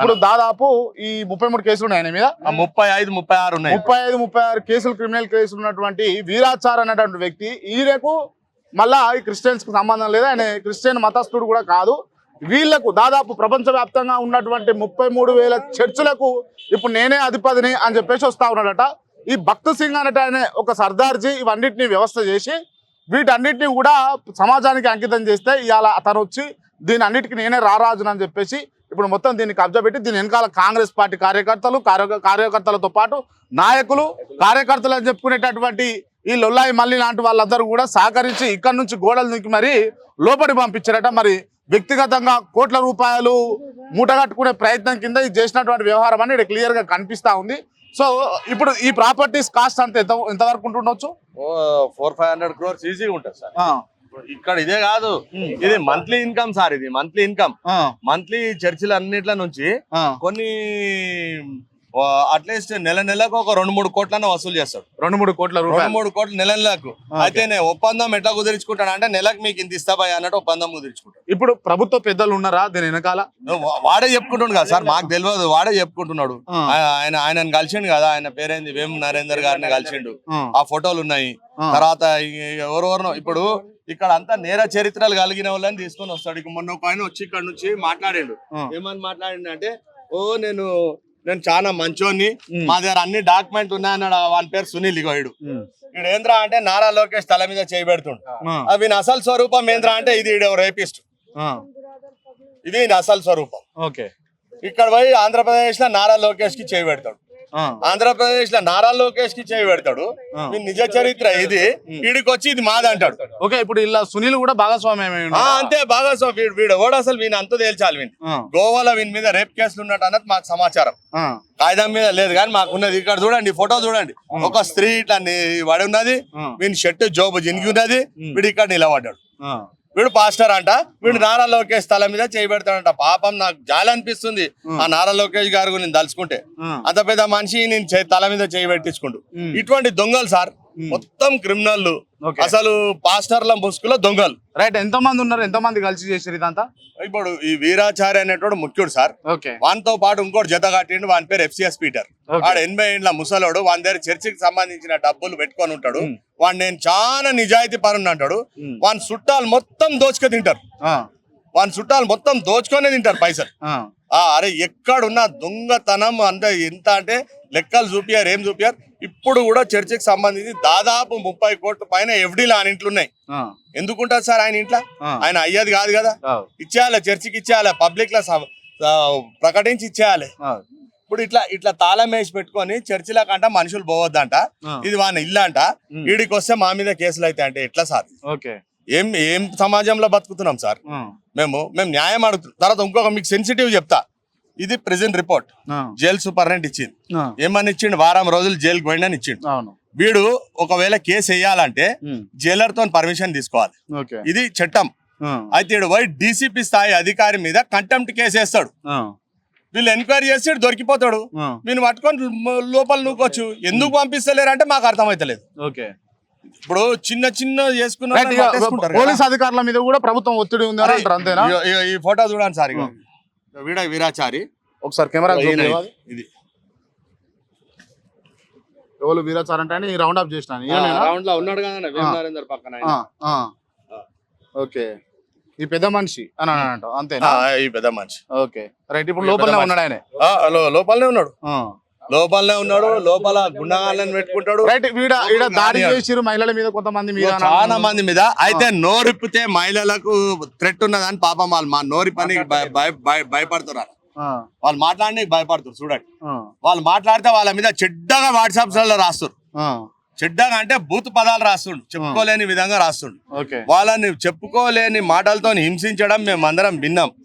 ఇప్పుడు దాదాపు ఈ ముప్పై మూడు కేసులు ఉన్నాయి ఆయన మీద. ముప్పై ఐదు ముప్పై ఆరు ఉన్నాయి. ముప్పై ఐదు ముప్పై ఆరు కేసులు క్రిమినల్ కేసులు ఉన్నటువంటి వీరాచార్ అనేటువంటి వ్యక్తి ఈయనకు మళ్ళా ఈ క్రిస్టియన్స్కు సంబంధం లేదు. ఆయన క్రిస్టియన్ మతస్థుడు కూడా కాదు. వీళ్ళకు దాదాపు ప్రపంచవ్యాప్తంగా ఉన్నటువంటి ముప్పై మూడు వేల చర్చిలకు ఇప్పుడు నేనే అధిపతిని అని చెప్పేసి వస్తా ఉన్నాడట. ఈ భక్త్ సింగ్ అనేట ఆయన ఒక సర్దార్జీ ఇవన్నిటిని వ్యవస్థ చేసి వీటన్నిటిని కూడా సమాజానికి అంకితం చేస్తే ఇవాళ అతను వచ్చి దీని అన్నిటికీ నేనే రారాజును అని చెప్పేసి ఇప్పుడు మొత్తం దీన్ని కబ్జా పెట్టి దీని వెనకాల కాంగ్రెస్ పార్టీ కార్యకర్తలు కార్య- కార్యకర్తలతో పాటు నాయకులు కార్యకర్తలు అని చెప్పుకునేటటువంటి ఈ లొల్లాయి మల్లి లాంటి వాళ్ళందరూ కూడా సహకరించి ఇక్కడ నుంచి గోడలు దూకి మరి లోపలి పంపించారట. మరి వ్యక్తిగతంగా కోట్ల రూపాయలు మూటగట్టుకునే ప్రయత్నం కింద ఇది చేసినటువంటి వ్యవహారం అని ఇక్కడ క్లియర్గా కనిపిస్తా ఉంది. సో ఇప్పుడు ఈ ప్రాపర్టీస్ కాస్ట్ అంత ఎంత ఎంతవరకు ఉంటుండొచ్చు? ఫోర్ ఫైవ్ హండ్రెడ్ క్రోర్స్ ఈజీగా ఉంటుంది సార్. ఇక్కడ ఇదే కాదు. ఇది మంత్లీ ఇన్కమ్ సార్ ఇది మంత్లీ ఇన్కమ్ మంత్లీ చర్చిలు అన్నిట్ల నుంచి కొన్ని అట్లీస్ట్ నెల నెలకు ఒక రెండు మూడు కోట్లను వసూలు చేస్తాడు. రెండు మూడు కోట్ల రెండు మూడు కోట్లు నెల నెలకు. అయితే నేను ఒప్పందం ఎట్లా కుదిరించుకుంటాను అంటే నెలకు మీకు ఇంత ఇస్తా భయ్ అన్నట్టు ఒప్పందం కుదిరించుకుంటాడు. ఇప్పుడు ప్రభుత్వ పెద్దలు ఉన్నారా దీని వెనకాల? వాడే చెప్పుకుంటుండు కదా సార్ మాకు తెలియదు వాడే చెప్పుకుంటున్నాడు. ఆయన ఆయనను కలిసిండు కదా ఆయన పేరేంది వేం నరేందర్ గారిని కలిసిండు. ఆ, ఫోటోలు ఉన్నాయి. తర్వాత ఎవరెవరినో ఇప్పుడు ఇక్కడ అంతా నేర చరిత్రలు కలిగిన వాళ్ళని తీసుకొని వస్తాడు. ఇక మొన్న ఒక ఆయన వచ్చి ఇక్కడ నుంచి మాట్లాడిండు. ఏమని మాట్లాడిండు అంటే ఓ నేను నేను చాలా మంచోని. మా దగ్గర అన్ని డాక్యుమెంట్ ఉన్నాయన్నాడు. వాని పేరు సునీల్ ఇగోయుడు ఏంద్రా అంటే నారా లోకేష్ తల మీద చేయబెడుతుండు అవి అసలు స్వరూపం ఏంద్రా అంటే ఇది రేపిస్ట్. ఇది అసలు స్వరూపం. ఓకే. ఇక్కడ పోయి ఆంధ్రప్రదేశ్లో నారా లోకేష్కి చేయబెడతాడు ఆంధ్రప్రదేశ్లో నారా లోకేష్కి చేయబెడతాడు ఆ. మీ నిజ చరిత్ర ఇది. వీడికి వచ్చి ఇది మాది అంటాడు. ఓకే ఇప్పుడు ఇలా సునీల్ కూడా ఉన్నాడా? అంతే సో వీడు వీడు కూడా అసలు వీని అంత తేల్చాలి వీని? గోవాలో వీని మీద రేప్ కేసులు ఉన్నట్టు అన్నది మాకు సమాచారం. కాగితం మీద లేదు కానీ మాకు ఉన్నది ఇక్కడ చూడండి ఫోటో చూడండి. ఒక స్త్రీ ఇట్లా పడి ఉన్నది వీని షర్ట్ జోబు జినిగి ఉన్నది. వీడు ఇక్కడ నిలబడ్డాడు. వీడు పాస్టర్ అంట వీడు నారా లోకేష్ తల మీద చేయబెడతాడంట పాపం నాకు జాలి అనిపిస్తుంది ఆ నారా లోకేష్ గారు నేను తలుచుకుంటే. అంత పెద్ద మనిషి నేను తల మీద చేయబెట్టించుకుంటూ. ఇటువంటి దొంగలు సార్ మొత్తం క్రిమినల్. అసలు పాస్టర్ల ముసుగులో దొంగలు. రైట్ ఎంత మంది ఉన్నారు? ఎంత మంది కలిసి చేసారు ఇదంతా? ఇప్పుడు ఈ వీరాచారి అనేటోడు ముఖ్యుడు సార్. వానితో పాటు ఇంకోటి జత కట్టిండు వాని పేరు ఎఫ్సిఎస్ పీటర్. వాడు ఎనభై ఏండ్ల ముసలోడు వాని దగ్గర చర్చికి సంబంధించిన డబ్బులు పెట్టుకొని ఉంటాడు. వాడు నేను చాలా నిజాయితీ పరుని అంటాడు. వాని చుట్టాలు మొత్తం దోచుక తింటారు. వాని చుట్టాలు మొత్తం దోచుకొనే తింటారు పైసలు. అరే ఎక్కడున్న దొంగతనం అంత ఎంత అంటే లెక్కలు చూపియారు ఏం చూపియారు ఇప్పుడు కూడా చర్చికి సంబంధించి దాదాపు ముప్పై కోట్ల పైన ఎఫ్డీలు ఆయన ఇంట్లో ఉన్నాయి. ఎందుకుంటారు సార్ ఆయన ఇంట్లో. ఆయన అయ్యేది కాదు కదా. ఇచ్చేయాలి చర్చికి ఇచ్చేయాలి పబ్లిక్లో ప్రకటించి ఇచ్చేయాలి. ఇప్పుడు ఇట్లా ఇట్లా తాళం వేసి పెట్టుకొని చర్చిల కంట మనుషులు పోవద్దంట. ఇది వాని ఇల్లు అంట ఉమ్. వీడికి వస్తే మా మీద కేసులు అయితే అంటే ఎట్లా సార్? ఓకే. ఏం ఏం సమాజంలో బతుకుతున్నాం సార్? మేము మేము న్యాయం అడుగుతున్నాం. తర్వాత ఇంకొక మీకు సెన్సిటివ్ చెప్తా. ఇది ప్రెసెంట్ రిపోర్ట్ జైలు సూపరింటెండెంట్ ఇచ్చింది. ఏమని ఇచ్చిండు? వారం రోజులు జైలుకి పోయిండని ఇచ్చిండు. అవును. వీడు ఒకవేళ కేసు వేయాలంటే జైలర్తో పర్మిషన్ తీసుకోవాలి. ఇది చట్టం. అయితే ఈడు పోయి డీసీపీ స్థాయి అధికారి మీద కంటెంప్ట్ కేసు వేస్తాడు. వీళ్ళు ఎంక్వైరీ చేసి దొరికిపోతాడు. వీళ్ళు పట్టుకొని లోపల నూకొచ్చు. ఎందుకు పంపిస్తలేరు అంటే మాకు అర్థమైతలేదు. ఓకే. ఇప్పుడు చిన్న చిన్న చేసుకున్న పోలీస్. అధికారుల మీద కూడా ప్రభుత్వం ఒత్తిడి ఉంది అంటారు అంతేనా ఈ ఫోటో చూడండి సార్ ఇగో. వీడ వీరాచారి ఒకసారి కెమెరా ఇది ఎవరు వీరాచార్ అంటే రౌండ్ అప్ చేసిన? రౌండ్లో ఉన్నాడు కదా వేం ఆ. నరేందర్ పక్కన ఆయన. ఆ, ఆ. ఓకే ఈ పెద్ద మనిషి అని అంటావు అంతేనా ఆ, ఈ పెద్ద మనిషి ఓకే రైట్ ఇప్పుడు లోపలనే ఉన్నాడు ఆయన లోపలనే ఉన్నాడు ఆ. లోపలనే ఉన్నాడు లోపల గుండగాళ్ళని పెట్టుకుంటాడు. రైట్ వీడ ఈడ దాడి చేసిరు మహిళల మీద కొంతమంది మీద చాలా. మంది మీద. అయితే నోరిప్పితే మహిళలకు థ్రెట్ ఉన్నదని పాపం వాళ్ళు మా నోరి పని భయపడుతున్నారు. వాళ్ళు మాట్లాడి భయపడుతున్నారు చూడండి. వాళ్ళు మాట్లాడితే వాళ్ళ మీద చెడ్డగా వాట్సాప్స్లో రాస్తారు. చెడ్డగా అంటే బూత్ పదాలు రాస్తుండు. చెప్పుకోలేని విధంగా రాస్తుండు. ఓకే. వాళ్ళని చెప్పుకోలేని మాటలతో హింసించడం మేము అందరం విన్నాం.